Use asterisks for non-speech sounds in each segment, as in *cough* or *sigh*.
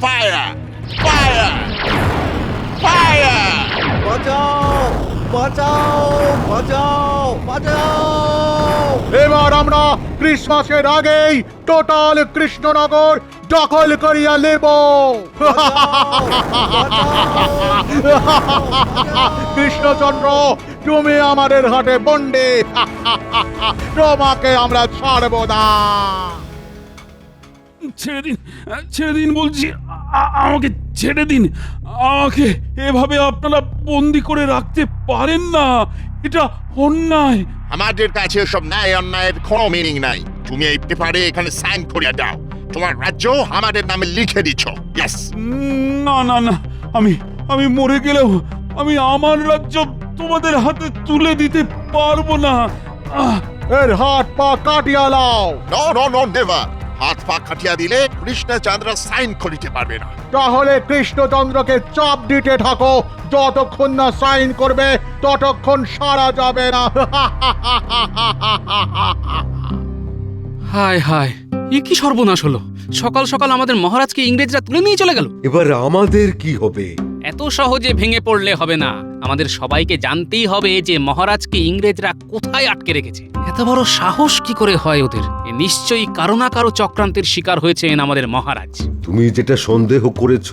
Fire! Fire! Fire! বাঁচাও! বাঁচাও! বাঁচাও! বাঁচাও! এবার আমরা ক্রিসমাসের আগেই টোটাল কৃষ্ণনগর দখল করিয়া নেব। কৃষ্ণচন্দ্র তুমি আমাদের হাতে বন্ডে তোমাকে আমরা ছাড়ব না। ছেড়ে দিন ছেড়ে দিন বলছি আমাকে ছেড়ে দিন। আমাকে এভাবে আপনারা বন্দি করে রাখতে পারেন না এটা অন্যায়। আমাদের কাছে সব ন্যায় অন্যায়ের কোনো মিনিং নাই। তুমি এই পেপারে এখানে সাইন করিয়া দাও। তোমার রাজ্য আমাদের নামে লিখে দিচ্ছ ইয়েস না না না আমি আমি মরে গেলেও আমি আমার রাজ্য তোমাদের হাতে তুলে দিতে পারব না। আহ, এর হাত পা কাটিয়া লাও নো নো নো নেভার হাত পা কাটিয়া দিলে কৃষ্ণচন্দ্র সাইন করিতে পারবে না। তাহলে কৃষ্ণচন্দ্রকে চাপ দিতে থাকো। যতক্ষণ না সাইন করবে ততক্ষণ সারা যাবে না। *laughs* হায় হায় এ কি সর্বনাশ হলো? সকাল সকাল আমাদের মহারাজকে ইংরেজরা তুলে নিয়ে চলে গেল। এবার আমাদের কি হবে? এত সহজে ভেঙে পড়লে হবে না। আমাদের সবাইকে জানতেই হবে যে মহারাজকে ইংরেজরা কোথায় আটকে রেখেছে। এত বড় সাহস কি করে হয় ওদের? নিশ্চয়ই কারও না কারও চক্রান্তের শিকার হয়েছেন আমাদের মহারাজ। তুমি যেটা সন্দেহ করেছ,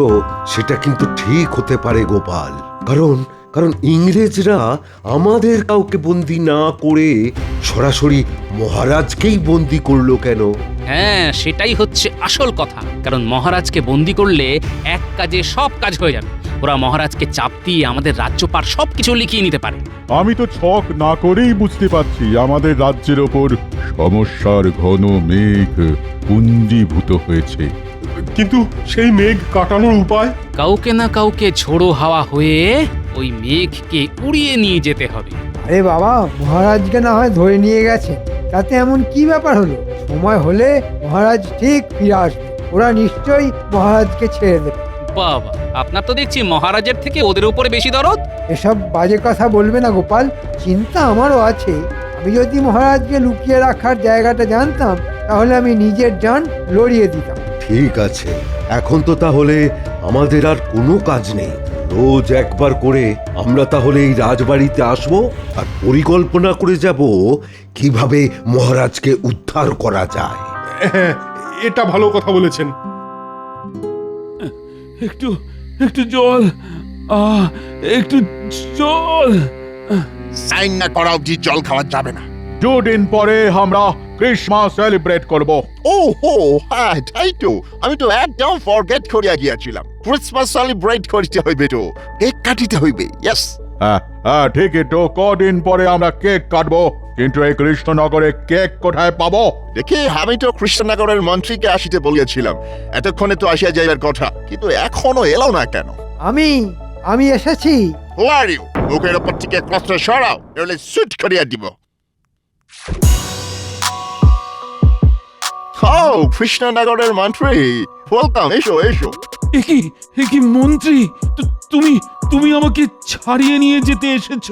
সেটা কিন্তু ঠিক হতে পারে, গোপাল। কারণ কারণ ইংরেজরা আমাদের কাউকে বন্দি না করে সরাসরি মহারাজকেই বন্দি করল কেন? হ্যাঁ সেটাই হচ্ছে আসল কথা। কারণ মহারাজকে বন্দি করলে এক কাজে সব কাজ হয়ে যাবে। ওরা মহারাজকে চাপ দিয়ে আমাদের রাজ্যপাট সব কিছু লিখিয়ে নিতে পারে। আমি তো ছক না করেই বুঝতে পারছি আমাদের রাজ্যের ওপর সমস্যার ঘন মেঘ পুঞ্জীভূত হয়েছে। কিন্তু সেই মেঘ কাটানোর উপায়? কাউকে না কাউকে ঝোড়ো হাওয়া হয়ে ওই মেঘকে উড়িয়ে নিয়ে যেতে হবে। আরে বাবা মহারাজকে না হয় ধরে নিয়ে গেছে। তাতে এমন কি ব্যাপার হলো? সময় হলে মহারাজ ঠিক ফিরে আসবে। ওরা নিশ্চয়ই মহারাজকে ছেড়ে দেবে। বাবা আপনার তো দেখছি মহারাজের থেকে ওদের উপরে বেশি দরদ। এসব বাজে কথা বলবে না গোপাল চিন্তা আমারও আছে। আমি যদি মহারাজকে লুকিয়ে রাখার জায়গাটা জানতাম তাহলে আমি নিজের যান লড়িয়ে দিতাম। ঠিক আছে এখন তো তাহলে আমাদের আর কোনো কাজ নেই। রোজ একবার করে আমরা তাহলে এই রাজবাড়িতে আসব আর পরিকল্পনা করে যাব কীভাবে মহারাজকে উদ্ধার করা যায়। হ্যাঁ *laughs* এটা ভালো কথা বলেছেন। একটু একটু জল। আহ একটু জল। সাইন না করা অবধি জল খাওয়া যাবে না। দুদিন পরে আমরা ক্রিসমাস সেলিব্রেট করব। ও হো হ্যাঁ তাই তো। আমি তো একদম ফরগেট করিয়া গিয়াছিলাম। ক্রিসমাস সেলিব্রেট করিতে হইবে তো। কেক কাটিতে হইবে ইয়েস হ্যাঁ হ্যাঁ ঠিকই তো কদিন পরে আমরা কেক কাটবো। কিন্তু এই কৃষ্ণনগরে কেক কোথায় পাবো? দেখি আমি তো কৃষ্ণনগরের মন্ত্রীকে আসিতে বলিয়াছিলাম। এতক্ষণে তো আসিয়া যাইবার কথা কিন্তু এখনও এলো না কেন? আমি আমি এসেছি। হু আর ইউ বুকের ওপর থেকে ক্লসটা সরাও নইলে সুট করিয়া দিব। ও কৃষ্ণনগরের মন্ত্রী। ওয়েলকাম এসো এসো। একি একি মন্ত্রী? তুমি তুমি আমাকে ছাড়িয়ে নিয়ে যেতে এসেছ।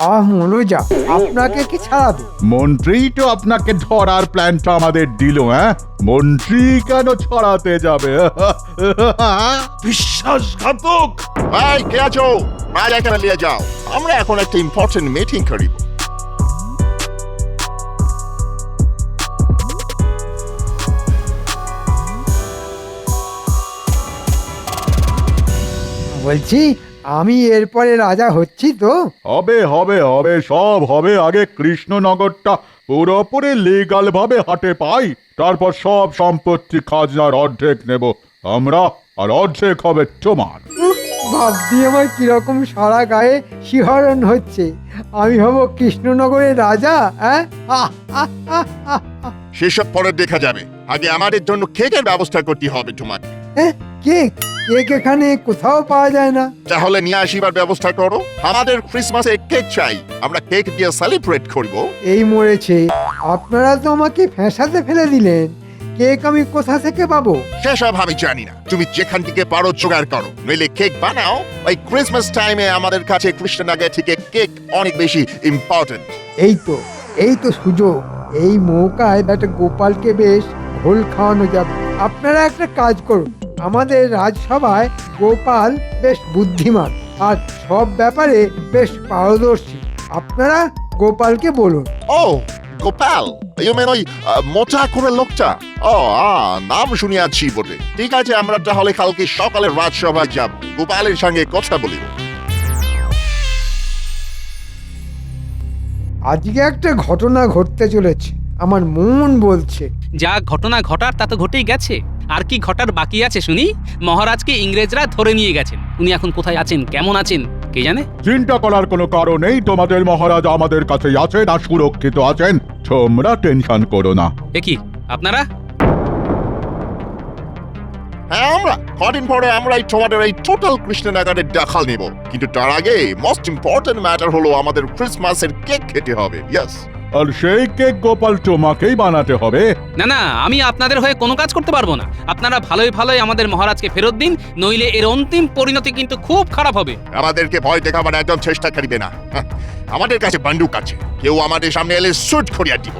আহ মনোজা আপনাকে কি ছাড়াবে? মন্ত্রী তো আপনাকে ধরার প্ল্যানটা আমাদের দিল হ্যাঁ? মন্ত্রী কেন ছড়াতে যাবে? *laughs* বিশ্বাসঘাতক! ভাই কে আছো? বাইরে এখানে নিয়ে যাও। আমরা এখন একটা ইম্পর্টেন্ট মিটিং করিব। বলছি আমি এরপরে রাজা হচ্ছি তো? হবে হবে হবে সব হবে। আগে কৃষ্ণনগরটা পুরোপুরি লিগাল ভাবে হাটে পাই তারপর সব সম্পত্তি খাজনার অর্ধেক নেব। আমরা আর অর্ধেক হবে তোমার। উফ, ভাবছি আমার কীরকম সারা গায়ে শিহরণ হচ্ছে। আমি হব কৃষ্ণনগরের রাজা হ্যাঁ। সেসব পরে দেখা যাবে। আগে আমাদের জন্য কেকের ব্যবস্থা করতে হবে তোমাকে। এহ, কেক কেক এখানে কোথাও পাওয়া যায় না। তাহলে নিয়ে আসিবার ব্যবস্থা করো। আমাদের ক্রিসমাসে কেক চাই। আমরা কেক দিয়ে সেলিব্রেট করব। এই মরেছে। আপনারা তো আমাকে ফ্যাঁসাতে ফেলে দিলেন। কেক আমি কোথা থেকে পাবো? সেসব আমি জানি না। তুমি যেখান থেকে পারো জোগাড় করো। নইলে কেক বানাও। ওই ক্রিসমাস টাইমে আমাদের কাছে কৃষ্ণনগর থেকে কেক অনেক বেশি ইম্পর্টেন্ট এই তো এই তো সুযোগ। এই মৌকায় একটা গোপালকে বেশ ঘোল খাওয়ানো যাবে। আপনারা একটা কাজ করুন। আমাদের রাজসভায় গোপাল বেশ বুদ্ধিমান আর সব ব্যাপারে বেশ পারদর্শী। আপনারা গোপালকে বলুন। ও গোপাল ইউ মেন ওই মোটা করে লোকটা। ও আ, নাম শুনিয়াছি বটে। ঠিক আছে আমরা তাহলে কালকে সকালে রাজসভায় যাব। গোপালের সঙ্গে কথা বলিব আজকে একটা ঘটনা ঘটতে চলেছে। আমার মন বলছে। যা ঘটনা ঘটার তা তো ঘটেই গেছে। আর কি ঘটার বাকি আছে শুনি? মহারাজকে ইংরেজরা ধরে নিয়ে গেছেন। উনি এখন কোথায় আছেন? কেমন আছেন? কে জানে? চিন্তা করার কোনো কারণ নেই। তোমাদের মহারাজ আমাদের কাছেই আছেন আর সুরক্ষিত আছেন। তোমরা টেনশন করো না। এ কি আপনারা? হ্যাঁ আমরা। কদিন পরে আমরাই তোমাদের এই টোটাল কৃষ্ণনগরের দেখাল নিব। কিন্তু তার আগে মোস্ট ইম্পর্টেন্ট ম্যাটার হলো আমাদের ক্রিসমাসের কেক খেতে হবে। ইয়েস আর সেই কেক গোপাল তোমাকেই বানাতে হবে। না না আমি আপনাদের হয়ে কোনো কাজ করতে পারব না। আপনারা ভালোই ভালোই আমাদের মহারাজকে ফেরত দিন নইলে এর অন্তিম পরিণতি কিন্তু খুব খারাপ হবে। আমাদেরকে ভয় দেখাবার একদম চেষ্টা করিবে না। আমাদের কাছে বান্ডুক আছে। কেউ আমাদের সামনে এলে সুট করিয়া দিব।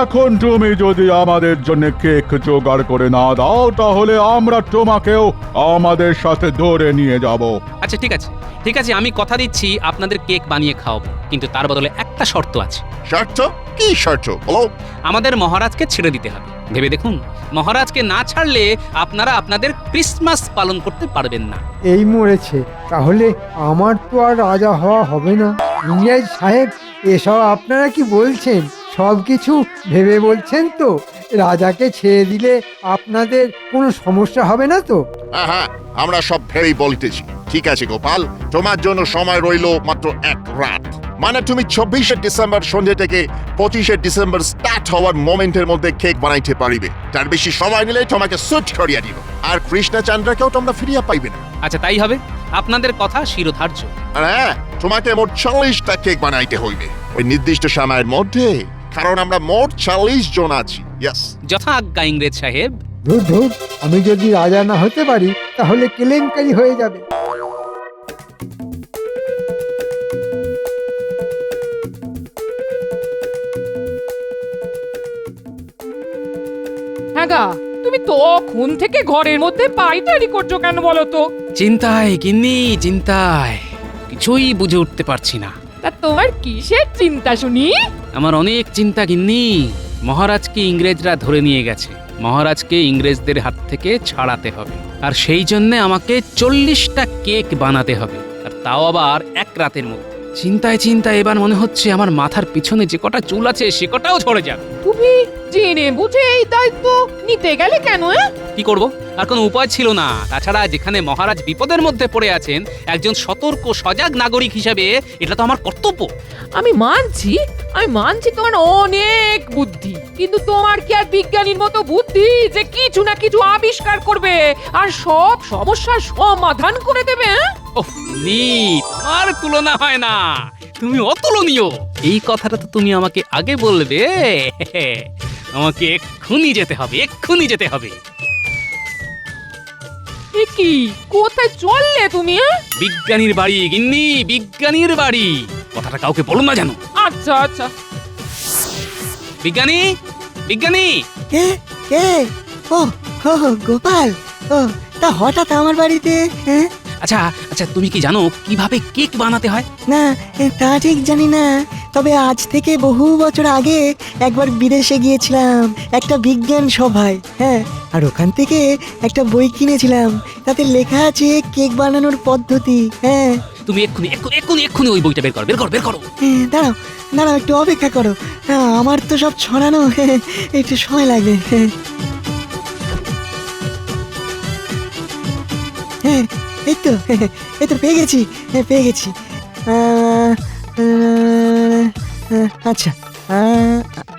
এখন তুমি যদি আমাদের জন্য কেক জোগাড় করে না দাও তাহলে আমরা তোমাকেও আমাদের সাথে ধরে নিয়ে যাব। আচ্ছা ঠিক আছে। ঠিক আছে আমি কথা দিচ্ছি আপনাদের কেক বানিয়ে খাওয়াবো। কিন্তু তার বদলে একটা শর্ত আছে। শর্ত? কি শর্ত? বলো। আমাদের মহারাজকে ছেড়ে দিতে হবে। ভেবে দেখুন মহারাজকে না ছাড়লে আপনারা আপনাদের ক্রিসমাস পালন করতে পারবেন না। এই মরেছে। তাহলে আমার তো আর রাজা হওয়া হবে না। ইংরেজ সাহেব, এসব আপনারা কি বলছেন? সব কিছু ভেবে বলছেন তো? রাজাকে ছেড়ে দিলে আপনাদের কোনো সমস্যা হবে না তো? হ্যাঁ হ্যাঁ আমরা সব ভেবেই বলতেছি। ঠিক আছে গোপাল, তোমার জন্য সময় রইল মাত্র এক রাত। মানে তুমি চব্বিশে ডিসেম্বর সন্ধ্যে থেকে পঁচিশে ডিসেম্বর স্টার্ট হওয়ার মোমেন্টের মধ্যে কেক বানাইতে পারিবে। তার বেশি সময় নিলে তোমাকে সুট করিয়া দিব। আর কৃষ্ণচন্দ্রকেও তোমরা ফিরিয়া পাইবে না। আচ্ছা তাই হবে? আপনাদের কথা শিরোধার্য। আর হ্যাঁ তোমাকে মোট চল্লিশটা কেক বানাইতে হইবে। ওই নির্দিষ্ট সময়ের মধ্যে কারণ আমরা মোট চল্লিশ জন আছি। ইয়েস যথা আজ্ঞা ইংরেজ সাহেব। ধুর ধুর আমি যদি রাজা না হতে পারি তাহলে কেলেঙ্কারি হয়ে যাবে। হ্যাঁ গা তুমি তখন থেকে ঘরের মধ্যে পাইচারি করছ কেন বলো তো? চিন্তায় গিন্নি চিন্তায়। কিছুই বুঝে উঠতে পারছি না। তা তোমার কিসের চিন্তা শুনি? আমার অনেক চিন্তা গিন্নি। মহারাজকে ইংরেজরা ধরে নিয়ে গেছে। মহারাজকে ইংরেজদের হাত থেকে ছাড়াতে হবে। আর সেই জন্য আমাকে চল্লিশটা কেক বানাতে হবে। আর তাও আবার এক রাতের মধ্যে। চিন্তায় চিন্তায় এবার মনে হচ্ছে আমার মাথার পিছনে যে কটা চুল আছে সে কটাও ঝরে যাবে। তুমি জেনে বুঝে এই দায়িত্ব নিতে গেলে কেন হ্যাঁ? কি করব? আর কোনো উপায় ছিল না। তাছাড়া যেখানে মহারাজ বিপদের মধ্যে পড়ে আছেন একজন সতর্ক সজাগ নাগরিক হিসেবে এটা তো আমার কর্তব্য। আমি মানছি আমি মানছি তোমার অনেক বুদ্ধি। কিন্তু তোমার কি আর বিজ্ঞানীর মতো বুদ্ধি যে কিছু না কিছু আবিষ্কার করবে আর সব সমস্যার সমাধান করে দেবে হ্যাঁ? ওহ নি তোমার তুলনা হয় না। তুমি অতুলনীয়। এই কথাটা তো তুমি আমাকে আগে বলবে আমাকে এক্ষুনি যেতে হবে এক্ষুনি যেতে হবে। কি? কোথায় চললে তুমি হ্যাঁ? বিজ্ঞানীর বাড়ি গিন্নি বিজ্ঞানীর বাড়ি। কথাটা কাউকে বলো না জানো আচ্ছা আচ্ছা। বিজ্ঞানী বিজ্ঞানী। কে কে? ও গোপাল। ও তা হঠাৎ আমার বাড়িতে হ্যাঁ? আচ্ছা আচ্ছা তুমি কি জানো কীভাবে কেক বানাতে হয়? না তা ঠিক জানি না। তবে আজ থেকে বহু বছর আগে একবার বিদেশে গিয়েছিলাম একটা বিজ্ঞান সভায় হ্যাঁ আর ওখান থেকে একটা বই কিনেছিলাম। তাতে লেখা আছে কেক বানানোর পদ্ধতি হ্যাঁ। তুমি এক্ষুনি এক্ষুনি এক্ষুনি এক্ষুনি ওই বইটা বের করো বের করো বের করো। হ্যাঁ, দাঁড়াও দাঁড়াও একটু অপেক্ষা করো। হ্যাঁ, আমার তো সব ছড়ানো *laughs* একটু সময় লাগবে হ্যাঁ। হ্যাঁ এই তো এই তো পেয়ে গেছি হ্যাঁ পেয়ে গেছি। আচ্ছা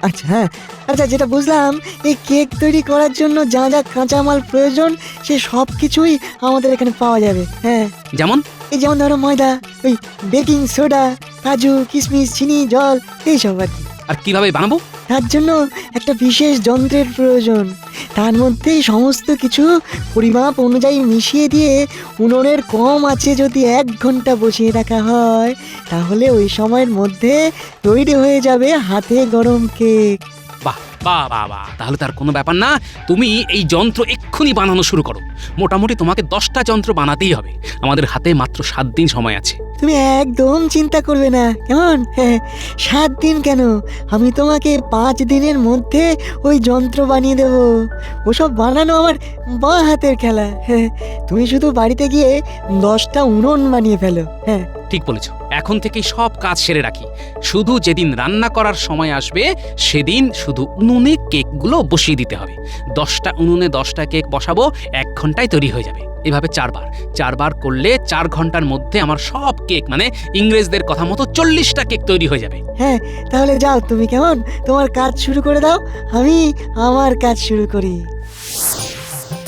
আচ্ছা হ্যাঁ। আচ্ছা যেটা বুঝলাম এই কেক তৈরি করার জন্য যা যা কাঁচামাল প্রয়োজন সে সব কিছুই আমাদের এখানে পাওয়া যাবে হ্যাঁ। যেমন? এই যেমন ধরো ময়দা ওই বেকিং সোডা কাজু কিশমিশ চিনি জল এইসব আর কি। আর কীভাবে বানাবো? তার জন্য একটা বিশেষ যন্ত্রের প্রয়োজন। তার মধ্যে সমস্ত কিছু পরিমাপ অনুযায়ী মিশিয়ে দিয়ে উনুনের কম আছে যদি এক ঘণ্টা বসিয়ে রাখা হয়, তাহলে ওই সময়ের মধ্যে তৈরি হয়ে যাবে হাতে গরম কেক। বাহ বাহ বাহ তাহলে তার কোনো ব্যাপার না তুমি এই যন্ত্র এক্ষুনি বানানো শুরু করো। মোটামুটি তোমাকে দশটা যন্ত্র বানাতেই হবে। আমাদের হাতে মাত্র সাত দিন সময় আছে। তুমি একদম চিন্তা করবে না কেমন? হ্যাঁ, সাত দিন কেন? আমি তোমাকে পাঁচ দিনের মধ্যে ওই যন্ত্র বানিয়ে দেব। ওসব বানানো আমার বাঁ হাতের খেলা। হ্যাঁ তুমি শুধু বাড়িতে গিয়ে দশটা উনুন বানিয়ে ফেলো। হ্যাঁ। ঠিক বলেছ। এখন থেকেই সব কাজ সেরে রাখি। শুধু যেদিন রান্না করার সময় আসবে সেদিন শুধু উনুনে কেকগুলো বসিয়ে দিতে হবে। দশটা উনুনে দশটা কেক বসাবো এক ঘন্টায় তৈরি হয়ে যাবে। এভাবে চারবার। চারবার করলে চার ঘণ্টার মধ্যে আমার সব কেক মানে ইংরেজদের কথা মতো চল্লিশটা কেক তৈরি হয়ে যাবে। হ্যাঁ তাহলে যাও তুমি কেমন? তোমার কাজ শুরু করে দাও। আমি আমার কাজ শুরু করি।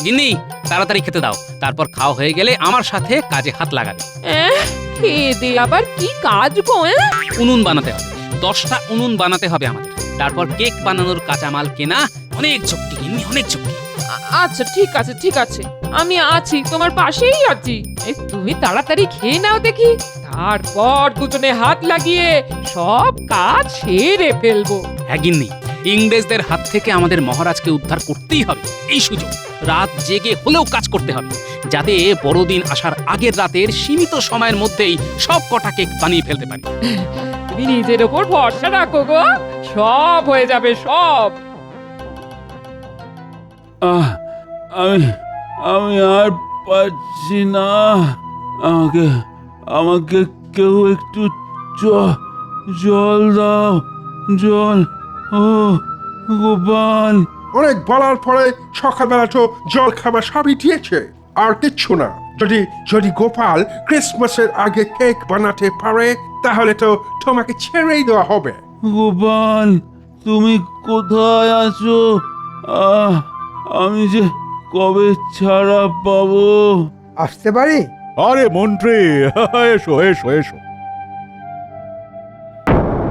গিন্নি তাড়াতাড়ি খেতে দাও। তারপর খাওয়া হয়ে গেলে আমার সাথে কাজে হাত লাগাবে। খেয়ে দে আবার কি কাজ গো এহ? উনুন বানাতে হবে। দশটা উনুন বানাতে হবে আমাদের। তারপর কেক বানানোর কাঁচামাল কেনা অনেক চুক্তি গিন্নি অনেক আ- আচ্ছা ঠিক আছে ঠিক আছে। আমি আছি তোমার পাশেই আছি। তুমি তাড়াতাড়ি খেয়ে নাও দেখি। তারপর দুজনে হাত লাগিয়ে সব কাজ সেরে ফেলব। হ্যাঁ গিন্নি। ইংরেজদের হাত থেকে আমাদের মহারাজকে উদ্ধার করতেই হবে। এই সুযোগ। রাত জেগে হলেও কাজ করতে হবে যাতে বড়দিন আসার আগের রাতের সীমিত সময়ের মধ্যেই সব কটা কেক বানিয়ে ফেলতে পারি। তুমি নিজের ওপর ভরসা রাখো গো। সব হয়ে যাবে সব। আহ, আমি আমি আর পারছি না। আমাকে আমাকে কেউ একটু জল দাও জল। ও গোপাল। অনেক বলার পরে সকালবেলা তো জল খাবার সবই দিয়েছে। আর কিচ্ছু না। যদি যদি গোপাল ক্রিসমাসের আগে কেক বানাতে পারে তাহলে তো তোমাকে ছেড়েই দেওয়া হবে। গোপাল তুমি কোথায় আছো? আহ আমি যে কবে ছাড়া পাবো? আসতে পারি? আরে মন্ত্রী এসো এসো এসো।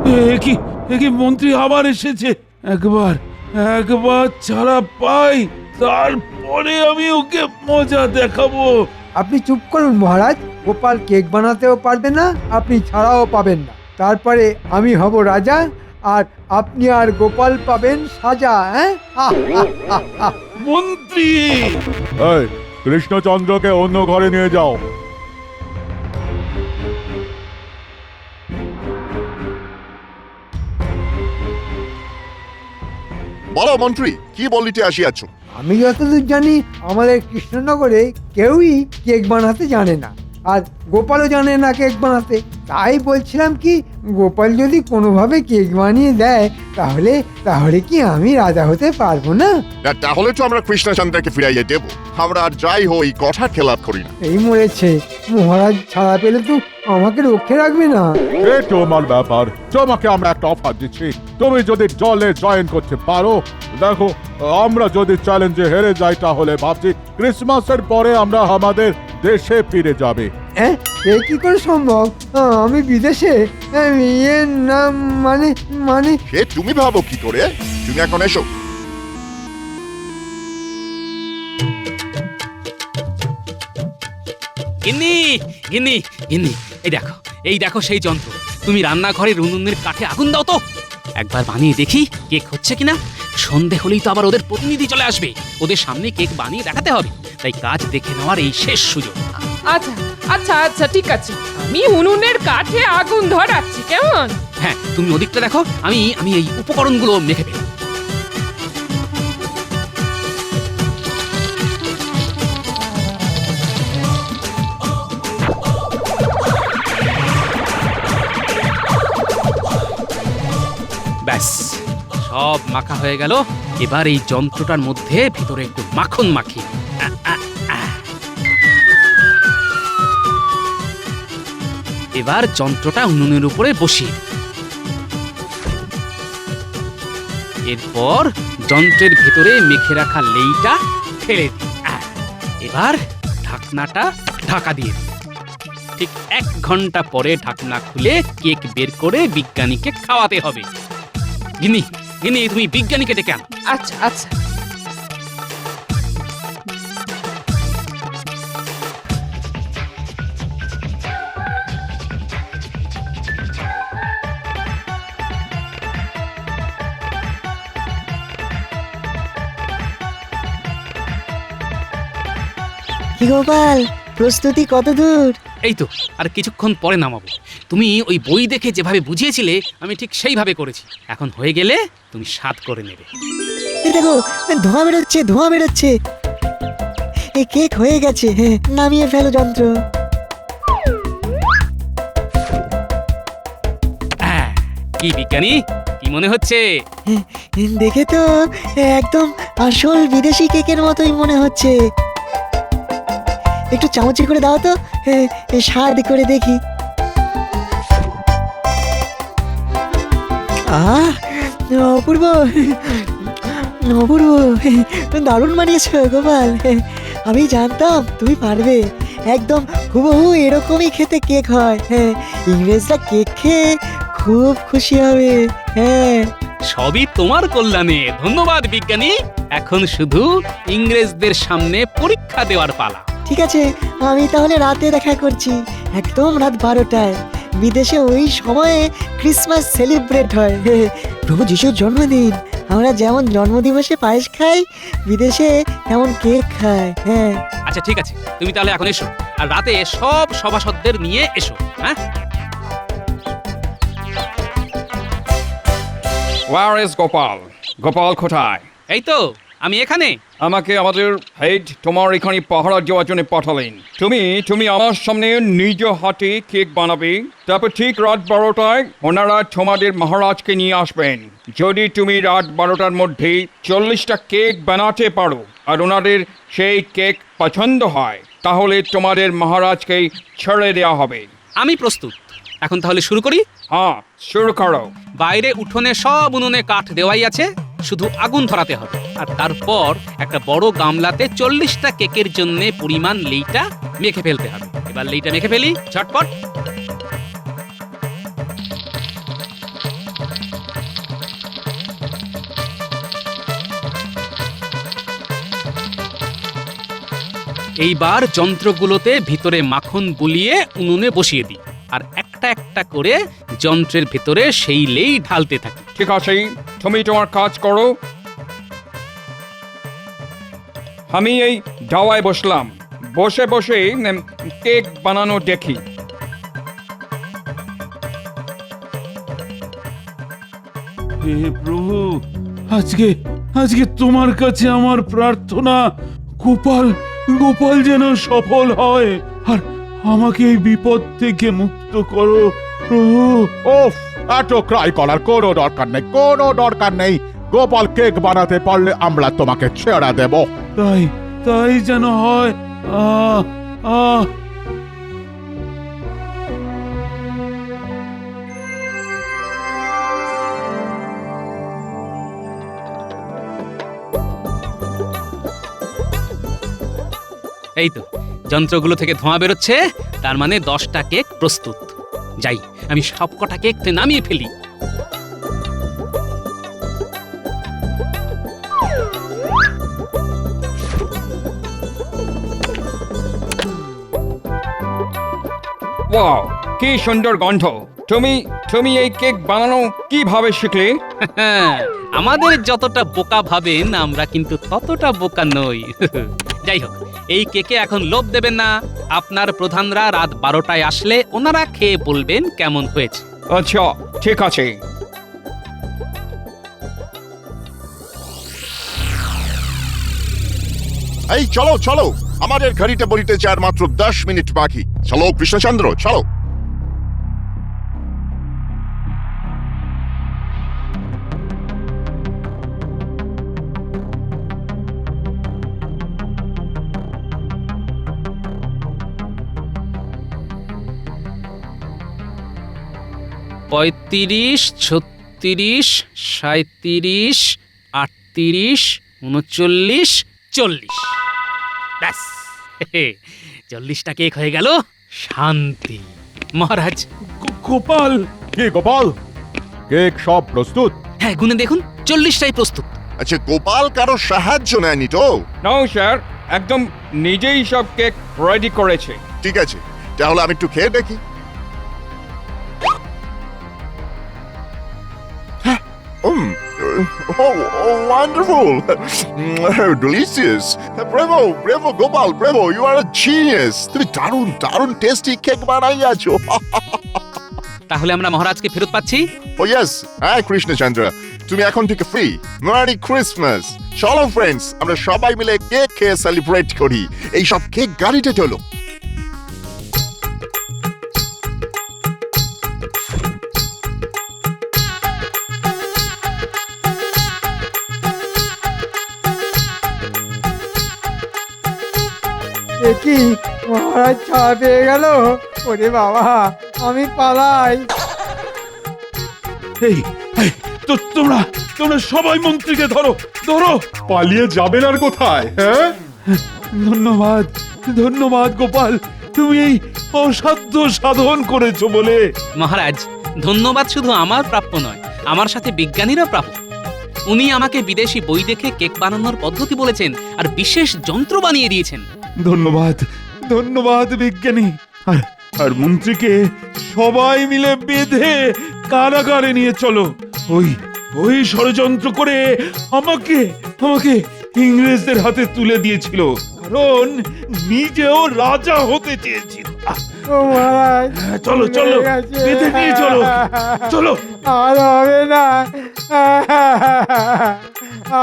কি এ কি মন্ত্রী আবার এসেছে? একবার একবার ছাড়া পাই তারপরে আমি ওকে মজা দেখাবো। আপনি চুপ করুন মহারাজ গোপাল কেক বানাতেও পারবে না আপনি ছাড়াও পাবেন না। তারপরে আমি হব রাজা আর আপনি আর গোপাল পাবেন সাজা হ্যাঁ। মন্ত্রী! এই কৃষ্ণচন্দ্রকে অন্য ঘরে নিয়ে যাও। বলো মন্ত্রী কি বলিতে আসিয়াছ? আমি যতদূর জানি আমাদের কৃষ্ণনগরে কেউই কেক বানাতে জানে না। আর গোপালও জানে না কেক বানাতে। তাই বলছিলাম কি গোপাল যদি কোনোভাবে কেক বানিয়ে দেয় তাহলে তাহলে কি আমি রাজা হতে পারব না? না, তাহলে তো আমরা কৃষ্ণচন্দ্রকে ফিরাইয়ে দেব। আমরা আর যাই হই কথা খেলাপ করি না। এই মরেছে। মহারাজ ছাড়া পেলে তো আমাকে রক্ষে রাখবে না। সে তোমার ব্যাপার। তোমাকে আমরা একটা অফার দিচ্ছি। তুমি যদি দলে জয়েন করতে পারো দেখো আমরা যদি চ্যালেঞ্জে হেরে যাই তাহলে ভাবছি ক্রিসমাসের পরে আমরা আমাদের দেশে ফিরে যাবে। হ্যাঁ? এ কি করে সম্ভব? আমি বিদেশে? ইয়ে না মানে মানে সে তুমি ভাবো কি করে? তুমি এখন এসো। গিন্নি গিন্নি গিন্নি এই দেখো এই দেখো সেই যন্ত্র। তুমি রান্নাঘরের উনুনের কাঠে আগুন দাও তো। একবার বানিয়ে দেখি কেক হচ্ছে কিনা। সন্ধে হলেই তো আবার ওদের প্রতিনিধি চলে আসবে। ওদের সামনে কেক বানিয়ে দেখাতে হবে। তাই কাজ দেখে নেওয়ার এই শেষ সুযোগ। আচ্ছা আচ্ছা আচ্ছা ঠিক আছে। আমি উনুনের কাঠে আগুন ধরাচ্ছি কেমন? হ্যাঁ তুমি ওদিকটা দেখো। আমি আমি এই উপকরণগুলো মেখে ফেলি। ব্যাস, সব মাখা হয়ে গেল এবার এই যন্ত্রটার মধ্যে ভিতরে একটু মাখন মাখি। এবার যন্ত্রটা উনুনের উপরে দিই। এরপর যন্ত্রের ভেতরে মেখে রাখা লেইটা ফেলে এবার ঢাকনাটা ঢাকা দিয়ে ঠিক এক ঘণ্টা পরে ঢাকনা খুলে কেক বের করে বিজ্ঞানীকে খাওয়াতে হবে গিনি গিনি তুমি বিজ্ঞানীকে ডেকে আনো আচ্ছা আচ্ছা। গোপাল প্রস্তুতি কত দূর? এই তো আর কিছুক্ষণ পরে নামাবো। তুমি ওই বই দেখে যেভাবে বুঝিয়েছিলে আমি ঠিক সেইভাবে করেছি। এখন হয়ে গেলে তুমি স্বাদ করে নেবে। দেখো ধোঁয়া বেরোচ্ছে ধোঁয়া বেরোচ্ছে। এই কেক হয়ে গেছে হ্যাঁ, নামিয়ে ফেলো যন্ত্র। আহ, কি বিজ্ঞানী কি মনে হচ্ছে? দেখে তো একদম আসল বিদেশি কেকের মতোই মনে হচ্ছে। একটু চামচি করে দাও তো এ, এ, স্বাদ করে দেখি। আহ অপূর্ব। অপূর্ব। দারুণ মানিয়েছ গোপাল। আমি জানতাম তুমি পারবে। একদম হুবহু এরকমই খেতে কেক হয়। হ্যাঁ ইংরেজরা কেক খেয়ে খুব খুশি হবে। হ্যাঁ। সবই তোমার কল্যাণে। ধন্যবাদ বিজ্ঞানী। এখন শুধু ইংরেজদের সামনে পরীক্ষা দেওয়ার পালা। ঠিক আছে আমি তাহলে রাতে দেখা করছি। একদম রাত বারোটায়। বিদেশে ওই সময়ে ক্রিসমাস সেলিব্রেট হয়। প্রভু যিশুর জন্মদিন আমরা যেমন জন্মদিবসে পায়েস খাই বিদেশে তেমন কেক খায় হ্যাঁ। আচ্ছা ঠিক আছে তুমি তাহলে এখন এসো আর রাতে সব সভাসদদের নিয়ে এসো হ্যাঁ? ওয়ার ইজ গোপাল গোপাল কোথায়? এই তো। আমি এখানে। আমাকে আমাদের হেড তোমার এখানে পাহারা দেওয়ার জন্য পাঠালেন। তুমি তুমি আমার সামনে নিজ হাতে কেক বানাবে। তারপর ঠিক রাত বারোটায় ওনারা তোমাদের মহারাজকে নিয়ে আসবেন। যদি তুমি রাত বারোটার মধ্যে চল্লিশটা কেক বানাতে পারো আর ওনাদের সেই কেক পছন্দ হয় তাহলে তোমাদের মহারাজকে ছেড়ে দেওয়া হবে। আমি প্রস্তুত। এখন তাহলে শুরু করি? হ্যাঁ শুরু করো। বাইরে উঠোনে সব উনুনে কাঠ দেওয়াই আছে। শুধু আগুন ধরাতে হবে। আর তারপর একটা বড় গামলাতে চল্লিশটা কেকের জন্য পরিমাণ লেইটা মেখে ফেলতে হবে। এবার লেইটা মেখে ফেলি, ঝটপট। এইবার যন্ত্রগুলোতে ভিতরে মাখন বুলিয়ে উনুনে বসিয়ে দিই। আর একটা একটা করে যন্ত্রের ভিতরে সেই লেই ঢালতে থাকি। ঠিক আছে তুমি তোমার কাজ করো। আমি এই দাওয়ায় বসলাম। বসে বসে কেক বানানো দেখি। হে প্রভু আজকে আজকে তোমার কাছে আমার প্রার্থনা গোপাল গোপাল যেন সফল হয়। আর আমাকে এই বিপদ থেকে মুক্ত করো প্রভু। ওফ এত ক্রাই করার কোনো দরকার নেই কোনো দরকার নেই। গোপাল কেক বানাতে পারলে আমরা তোমাকে ছেড়ে দেব। তাই তাই যেন হয়। আহ আহ এই তো যন্ত্রগুলো থেকে ধোঁয়া বেরোচ্ছে তার মানে দশটা কেক প্রস্তুত। যাই। আমি সব কটা কেক নামিয়ে ফেলি। ওয়াও কি সুন্দর গন্ধ। তুমি তুমি এই কেক বানানো কীভাবে শিখলে? হ্যাঁ, *laughs* আমাদের যতটা বোকা ভাবেন আমরা কিন্তু ততটা বোকা নই। *laughs* যাই হোক এই কেকে এখন লোভ দেবেন না। আপনার প্রধানরা রাত বারোটায় আসলে ওনারা খেয়ে বলবেন কেমন হয়েছে। আচ্ছা ঠিক আছে। এই চলো চলো। আমাদের ঘড়িতে বলিতে চার মাত্র দশ মিনিট বাকি। চলো কৃষ্ণচন্দ্র চলো। পঁয়ত্রিশ ছত্রিশ সাঁত্রিশ আটত্রিশ উনচল্লিশ চল্লিশ। ব্যাস। চল্লিশটা কেক হয়ে গেল। শান্তি। মহারাজ। গোপাল। কি গোপাল কেক সব প্রস্তুত? হ্যাঁ গুনে দেখুন চল্লিশটাই প্রস্তুত। আচ্ছা গোপাল কারও সাহায্য নেয়নি তো? নাও স্যার একদম নিজেই সব কেক রেডি করেছে। ঠিক আছে তাহলে আমি একটু খেয়ে দেখি। হ্যাঁ, উম Oh, oh wonderful! *laughs* Delicious! Bravo, bravo, Gopal, bravo! You are a genius! তুমি দারুণ দারুণ টেস্টি কেক বানাইয়াছো। *laughs* তাহলে আমরা মহারাজকে ফেরত পাচ্ছি? ও ইয়েস হ্যাঁ কৃষ্ণচন্দ্র। তুমি এখন থেকে ফ্রি মেরি ক্রিসমাস চলো ফ্রেন্ডস আমরা সবাই মিলে কেক খেয়ে সেলিব্রেট করি। এই সব কেক গাড়িতে চলো। মহারাজ ছাড়া পেয়ে গেল। ওরে বাবা আমি পালাই। এই এই, তো তোমরা তোমরা সবাই মন্ত্রীকে ধরো ধরো। পালিয়ে যাবেন আর কোথায় হ্যাঁ? ধন্যবাদ ধন্যবাদ গোপাল তুমি এই অসাধ্য সাধন করেছ বলে। মহারাজ ধন্যবাদ শুধু আমার প্রাপ্য নয় আমার সাথে বিজ্ঞানীরা প্রাপ্য। উনি আমাকে বিদেশি বই দেখে কেক বানানোর পদ্ধতি বলেছেন আর বিশেষ যন্ত্র বানিয়ে দিয়েছেন। ধন্যবাদ ধন্যবাদ বিজ্ঞানী। আর আর মন্ত্রীকে সবাই মিলে বেঁধে কারাগারে নিয়ে চলো। ওই ওই ষড়যন্ত্র করে আমাকে আমাকে ইংরেজদের হাতে তুলে দিয়েছিল। কারণ নিজেও রাজা হতে চেয়েছিল। ও চলো চলো বেঁধে নিয়ে চলো চলো। আর হবে না।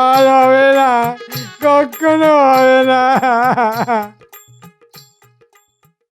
আর হবে না। কখনো হবে না।